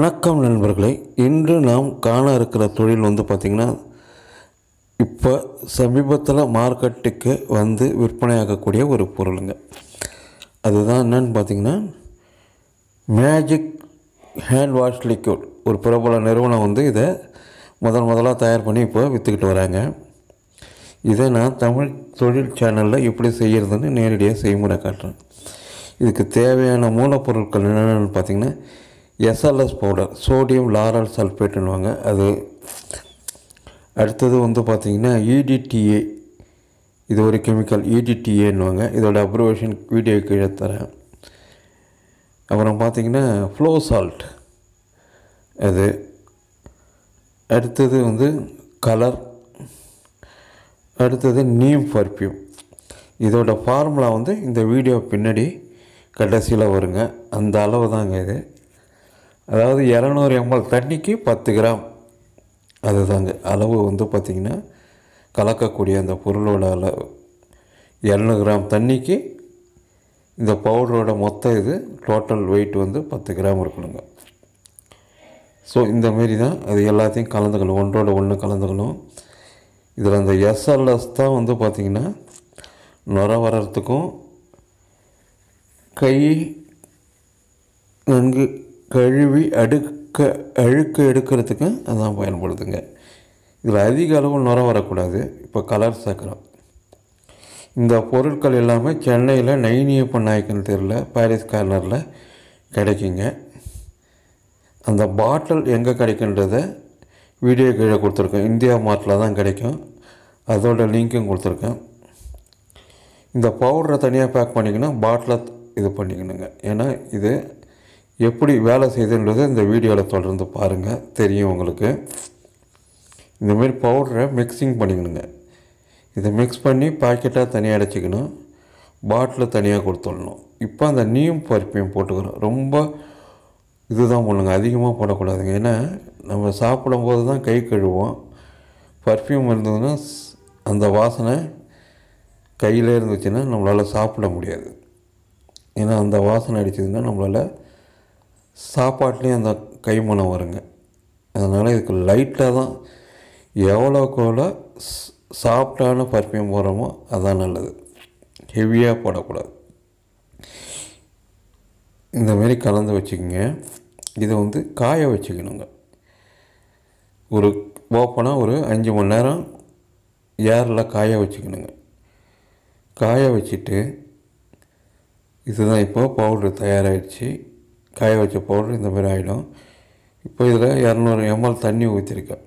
வணக்கம் நண்பர்களே. இன்று நாம் காண இருக்கிற தொழில் வந்து பார்த்திங்கன்னா இப்போ சமீபத்தில் மார்க்கெட்டுக்கு வந்து விற்பனையாகக்கூடிய ஒரு பொருளுங்க. அதுதான் என்னன்னு பார்த்திங்கன்னா மேஜிக் ஹேண்ட் வாஷ் லிக்யூட் ஒரு பிரபல நிறுவனம் வந்து இதை முதல் முதலாக தயார் பண்ணி இப்போ விற்றுக்கிட்டு வராங்க. இதை நான் தமிழ் தொழில் சேனலில் எப்படி செய்கிறதுன்னு நேரடியாக செய்முறை காட்டுறேன். இதுக்கு தேவையான மூலப்பொருட்கள் என்னென்னு பார்த்தீங்கன்னா எஸ்எல்எஸ் பவுடர் சோடியம் லாரல் சல்ஃபேட்டுன்னுவாங்க அது அடுத்தது வந்து பார்த்திங்கன்னா இடிடிஏ இது ஒரு கெமிக்கல் இடிடிஏன்னுவாங்க இதோட அப்ரவேஷன் வீடியோ கீழே தரேன். அப்புறம் பார்த்திங்கன்னா ஃப்ளோ சால்ட் அது அடுத்தது வந்து கலர் அடுத்தது நீம் பர்ஃப்யூம் இதோட ஃபார்முலா வந்து இந்த வீடியோ பின்னாடி கடைசியில் வருங்க. அந்த அளவு தாங்க இது. அதாவது இரநூறு எம்எல் தண்ணிக்கு பத்து கிராம். அதுதாங்க. அளவு வந்து பார்த்திங்கன்னா கலக்கக்கூடிய அந்த பொருளோட அளவு. இரநூறு கிராம் தண்ணிக்கு இந்த பவுடரோட மொத்த இது டோட்டல் வெயிட் வந்து பத்து கிராம் இருக்கணுங்க. ஸோ இந்த மாரி தான் அது எல்லாத்தையும் கலந்துக்கணும். ஒன்றோட ஒன்று கலந்துக்கணும். இதில் அந்த எஸ்எல்எஸ் தான் வந்து பார்த்திங்கன்னா நுர வர்றதுக்கும் கை நன்கு கழுவி அடுக்க அழுக்கு எடுக்கிறதுக்கு அதான் பயன்படுதுங்க. இதில் அதிக அளவு நுரம் வரக்கூடாது. இப்போ கலர் சக்கரம். இந்த பொருட்கள் எல்லாமே சென்னையில் நைனியப்பன் நாயக்கன் தெருவில் பாரிஸ் கார்னரில் கிடைக்குங்க. அந்த பாட்டில் எங்கே கிடைக்குன்றத வீடியோ கீழே கொடுத்துருக்கேன். இந்தியா மார்ட்டில் தான் கிடைக்கும். அதோட லிங்க்கும் கொடுத்துருக்கேன். இந்த பவுடரை தனியாக பேக் பண்ணிக்கணும் பாட்டிலை இது பண்ணிக்கணுங்க. ஏன்னா இது எப்படி வேலை செய்யுதுன்றது இந்த வீடியோவில் தொடர்ந்து பாருங்கள் தெரியும் உங்களுக்கு. இந்தமாரி பவுடரை மிக்சிங் பண்ணிக்கணுங்க. இதை மிக்ஸ் பண்ணி பாக்கெட்டாக தனியாக அடைச்சிக்கணும். பாட்டில் தனியாக கொடுத்துடணும். இப்போ அந்த நீம் பருப்பையும் போட்டுக்கிறோம் ரொம்ப இதுதான் பண்ணுங்க அதிகமாக போடக்கூடாதுங்க. ஏன்னா நம்ம சாப்பிடும்போது தான் கை கழுவோம். பர்ஃப்யூம் இருந்ததுன்னா ஸ்- அந்த வாசனை கையில் இருந்துச்சுன்னா நம்மளால் சாப்பிட முடியாது. ஏன்னா அந்த வாசனை அடிச்சதுன்னா நம்மளால் சாப்பாட்லேயும் அந்த கைமணம் வருங்க. அதனால் இதுக்கு லைட்டாக தான் எவ்வளோக்கு எவ்வளோ ஸ்- சாஃப்டான பர்ஃப்யூம் போகிறோமோ அதான் நல்லது. ஹெவியாக போடக்கூடாது. இந்த மாதிரி கலந்து வச்சுக்கோங்க. இதை வந்து காய வச்சுக்கணுங்க. ஒரு ஓப்பனாக ஒரு அஞ்சு மணி நேரம் ஏரில் காய வச்சுக்கணுங்க. காய வச்சுட்டு இதுதான் இப்போ பவுட்ரு தயாராகிடுச்சு காய வச்ச பவுடர் இந்த மாதிரி ஆகிடும் இப்போ இதில் இரநூறு எம்எல் தண்ணி ஊற்றிருக்கேன்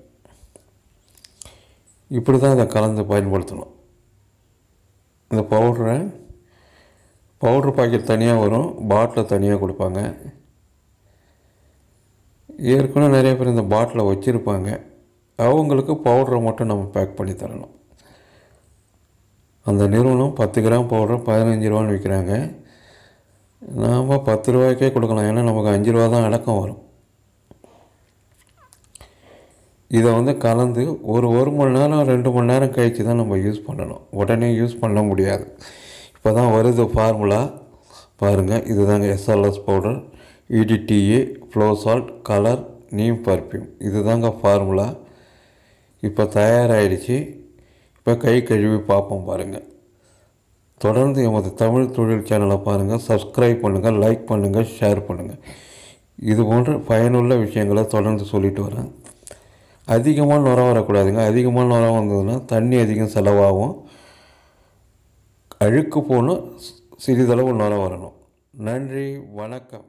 இப்படி தான் இதை கலந்து பயன்படுத்தணும். இந்த பவுடரை பவுட்ரு பாக்கெட் தனியாக வரும் பாட்டில் தனியாக கொடுப்பாங்க. ஏற்கனவே நிறைய பேர் இந்த பாட்டிலை வச்சுருப்பாங்க. அவங்களுக்கு பவுடரை மட்டும் நம்ம பேக் பண்ணி தரணும். அந்த நிறுவனம் பத்து கிராம் பவுடர் பதினஞ்சு ரூபான்னு விற்கிறாங்க நாம் பத்து ரூபாய்க்கே கொடுக்கலாம். ஏன்னா நமக்கு அஞ்சு ரூபா தான் அடக்கம் வரும். இதை வந்து கலந்து ஒரு ஒரு மணி நேரம் ரெண்டு மணி நேரம் கழித்து தான் நம்ம யூஸ் பண்ணணும். உடனே யூஸ் பண்ண முடியாது. இப்போ தான் வருது ஃபார்முலா பாருங்கள் இதுதாங்க SLS powder EDTA flow salt colour neem perfume இதுதாங்க ஃபார்முலா இப்போ தயாராகிடுச்சு இப்போ கை கழுவி பார்ப்போம் பாருங்கள் தொடர்ந்து எமது தமிழ் தொழில் சேனலை பாருங்கள் சப்ஸ்கிரைப் பண்ணுங்கள் லைக் பண்ணுங்கள் ஷேர் பண்ணுங்கள் இது போன்ற பயனுள்ள விஷயங்களை தொடர்ந்து சொல்லிட்டு வரேன். அதிகமாக நுர வரக்கூடாதுங்க. அதிகமாக நுர வந்ததுன்னா தண்ணி அதிகம் செலவாகும். அழுக்கு போகணும் சிறிதளவு நுர வரணும். நன்றி வணக்கம்.